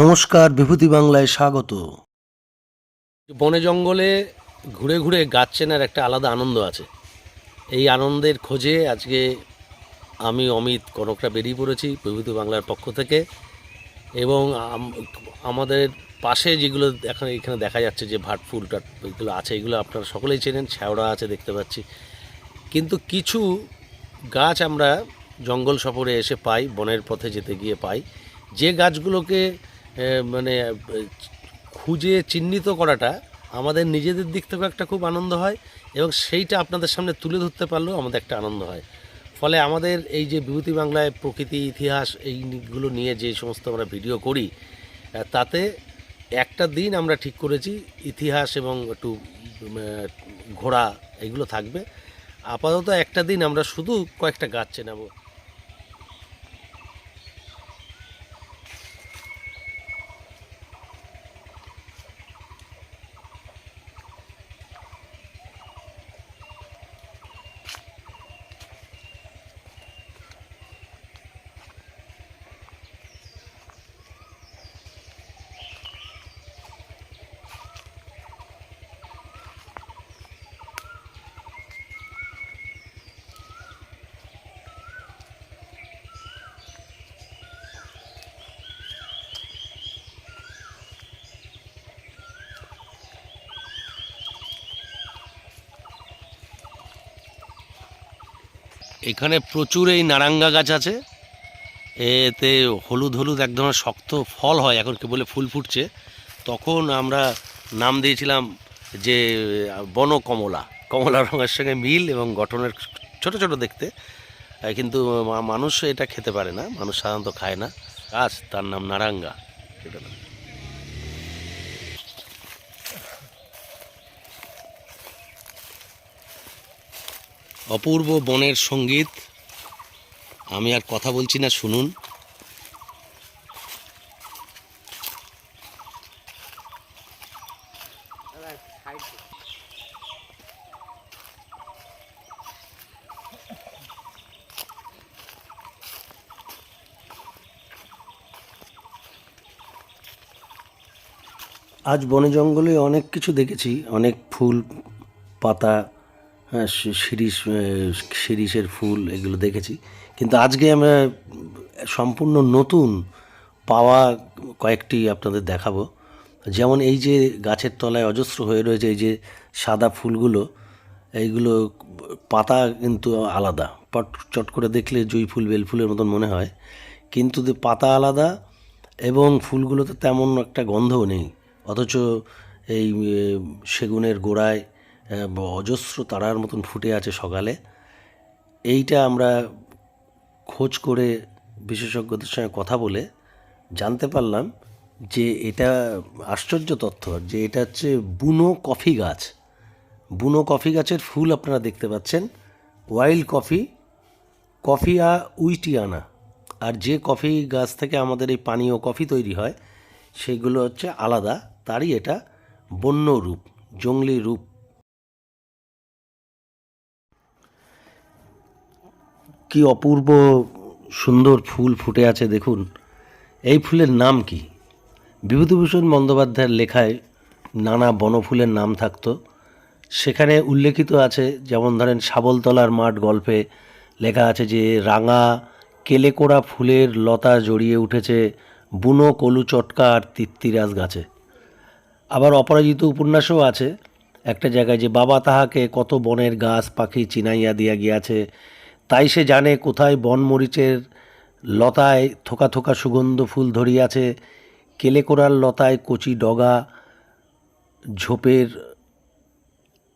নমস্কার, বিভূতি বাংলায় স্বাগত। বনে জঙ্গলে ঘুরে ঘুরে গাছ চেনার একটা আলাদা আনন্দ আছে। এই আনন্দের খোঁজে আজকে আমি, অমিত কনকরা বেরিয়ে পড়েছি বিভূতি বাংলার পক্ষ থেকে এবং আমাদের পাশে যেগুলো এখন এখানে দেখা যাচ্ছে যে ভাট ফুল টাট এগুলো আছে, এগুলো আপনারা সকলেই চেনেন শ্যাওড়া আছে দেখতে পাচ্ছি। কিন্তু কিছু গাছ আমরা জঙ্গল সফরে এসে পাই, বনের পথে যেতে গিয়ে পাই। যে গাছগুলোকে মানে খুঁজে চিহ্নিত করাটা আমাদের নিজেদের দিক থেকেও একটা খুব আনন্দ হয় এবং সেইটা আপনাদের সামনে তুলে ধরতে পারলেও আমাদের একটা আনন্দ হয়। ফলে আমাদের এই যে বিভূতি বাংলায় প্রকৃতি, ইতিহাস এইগুলো নিয়ে যে সমস্ত আমরা ভিডিও করি তাতে একটা দিন আমরা ঠিক করেছি, ইতিহাস এবং একটু ঘোড়া এগুলো থাকবে। আপাতত একটা দিন আমরা শুধু কয়েকটা গাছ চেনাবো। এখানে প্রচুর এই নারাঙ্গা গাছ আছে। এতে হলুদ হলুদ এক ধরনের শক্ত ফল হয়, এখন কে বলে ফুল ফুটছে। তখন আমরা নাম দিয়েছিলাম যে বন কমলা কমলা রঙের সঙ্গে মিল এবং গঠনের ছোট ছোট দেখতে। কিন্তু মানুষ এটা খেতে পারে না। মানুষ সাধারণত খায় না। গাছ, তার নাম নারাঙ্গা এটা অপূর্ব বনের সংগীত। আমি আর কথা বলছি না, শুনুন। আজ বনে জঙ্গলে অনেক কিছু দেখেছি। অনেক ফুল, পাতা হ্যাঁ শিরিষ শিরিষের ফুল এগুলো দেখেছি। কিন্তু আজকে আমরা সম্পূর্ণ নতুন পাওয়া কয়েকটি আপনাদের দেখাবো। যেমন এই যে গাছের তলায় অজস্র হয়ে রয়েছে এই যে সাদা ফুলগুলো, এইগুলো পাতা কিন্তু আলাদা। পট, চট করে দেখলে জুঁই ফুল, বেল ফুলের মতন মনে হয়। কিন্তু পাতা আলাদা এবং ফুলগুলোতে তেমন একটা গন্ধও নেই। অথচ এই সেগুনের গোড়ায় অজস্র তারার মতন ফুটে আছে সকালে। এইটা আমরা খোঁজ করে বিশেষজ্ঞদের সঙ্গে কথা বলে জানতে পারলাম যে এটা আশ্চর্য তথ্য, যে এটা হচ্ছে বুনো কফি গাছ। বুনো কফি গাছের ফুল আপনারা দেখতে পাচ্ছেন। ওয়াইল্ড কফি কফি কফিয়া উইটিয়ানা। আর যে কফি গাছ থেকে আমাদের এই পানীয় কফি তৈরি হয়, সেগুলো হচ্ছে আলাদা। তারই এটা বন্য রূপ, জঙ্গলি রূপ কি অপূর্ব সুন্দর ফুল ফুটে আছে দেখুন। এই ফুলের নাম কি? বিভূতিভূষণ বন্দ্যোপাধ্যায়ের লেখায় নানা বনফুলের নাম থাকতো। সেখানে উল্লেখিত আছে, যেমন ধরেন শাবলতলার মাঠ গল্পে লেখা আছে যে, রাঙা কেলেকোড়া ফুলের লতা জড়িয়ে উঠেছে বুনো কলু চটকা আর তিত্তিরাজ গাছে। আবার অপরাজিত উপন্যাসও আছে। একটা জায়গায় যে, বাবা তাহাকে কত বনের গাছ পাখি চিনাইয়া দিয়া গিয়াছে তাই সে জানে কোথায় বনমরিচের লতায় থোকা থোকা সুগন্ধ ফুল ধরিয়াছে, কেলেকোড়ার লতায় কচি ডগা ঝোপের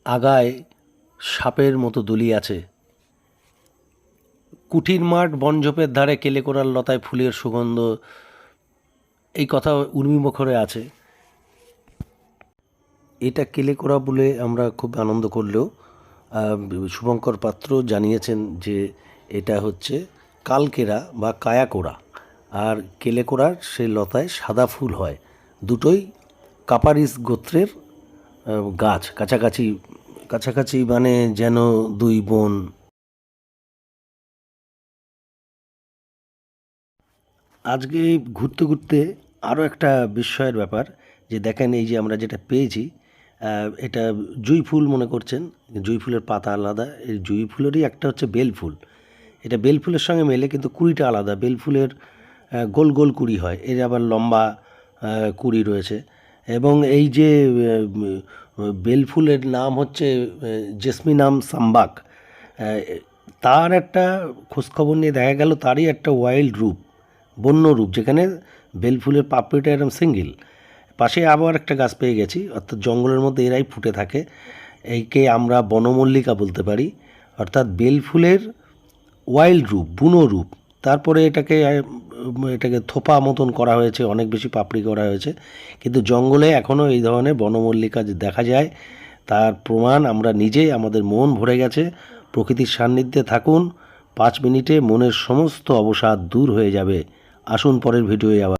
আগায় সাপের মতো দুলিয়াছে। কুঠির মাঠ বনঝোপের ধারে কেলেকোড়ার লতায় ফুলের সুগন্ধ, এই কথা উর্মিমুখরে আছে। এটা কেলেকোড়া বলে আমরা খুব আনন্দ করলেও শুভঙ্কর পাত্র জানিয়েছেন যে এটা হচ্ছে কালকেরা বা কায়াকোড়া। আর কেলেকোড়ার সেই লতায় সাদা ফুল হয়। দুটোই কাপারিস গোত্রের গাছ। কাছাকাছি কাছাকাছি মানে যেন দুই বোন। আজকে ঘুরতে ঘুরতে আরও একটা বিস্ময়ের ব্যাপার যে দেখেন এই যে আমরা যেটা পেয়েছি এটা জুঁই ফুল মনে করছেন, জুঁই ফুলের পাতা আলাদা, এই জুঁই ফুলেরই একটা হচ্ছে বেল ফুল। এটা বেল ফুলের সঙ্গে মেলে কিন্তু কুড়িটা আলাদা, বেল ফুলের গোল গোল কুড়ি হয়, এর আবার লম্বা কুড়ি রয়েছে। এবং এই যে বেল ফুলের নাম হচ্ছে জেসমিনাম সাম্বাক তার একটা খোঁজখবর নিয়ে দেখা গেল, তারই একটা ওয়াইল্ড রূপ, বন্য রূপ, যেখানে বেলফুলের পাপড়িটা এরকম সিঙ্গেল। পাশে আবার একটা গাছ পেয়ে গেছি, অর্থাৎ জঙ্গলের মধ্যে এরাই ফুটে থাকে। এইকে আমরা বনমল্লিকা বলতে পারি, অর্থাৎ বেলফুলের ওয়াইল্ড রূপ, বুনো রূপ। তারপরে এটাকে এটাকে থোপা মতন করা হয়েছে, অনেক বেশি পাপড়ি করা হয়েছে। কিন্তু জঙ্গলে এখনও এই ধরনের বনমল্লিকা যে দেখা যায়, তার প্রমাণ আমরা নিজেই, আমাদের মন ভরে গেছে। প্রকৃতির সান্নিধ্যে থাকুন, পাঁচ মিনিটে মনের সমস্ত অবসাদ দূর হয়ে যাবে। আসুন পরের ভিডিওয়ে আবার।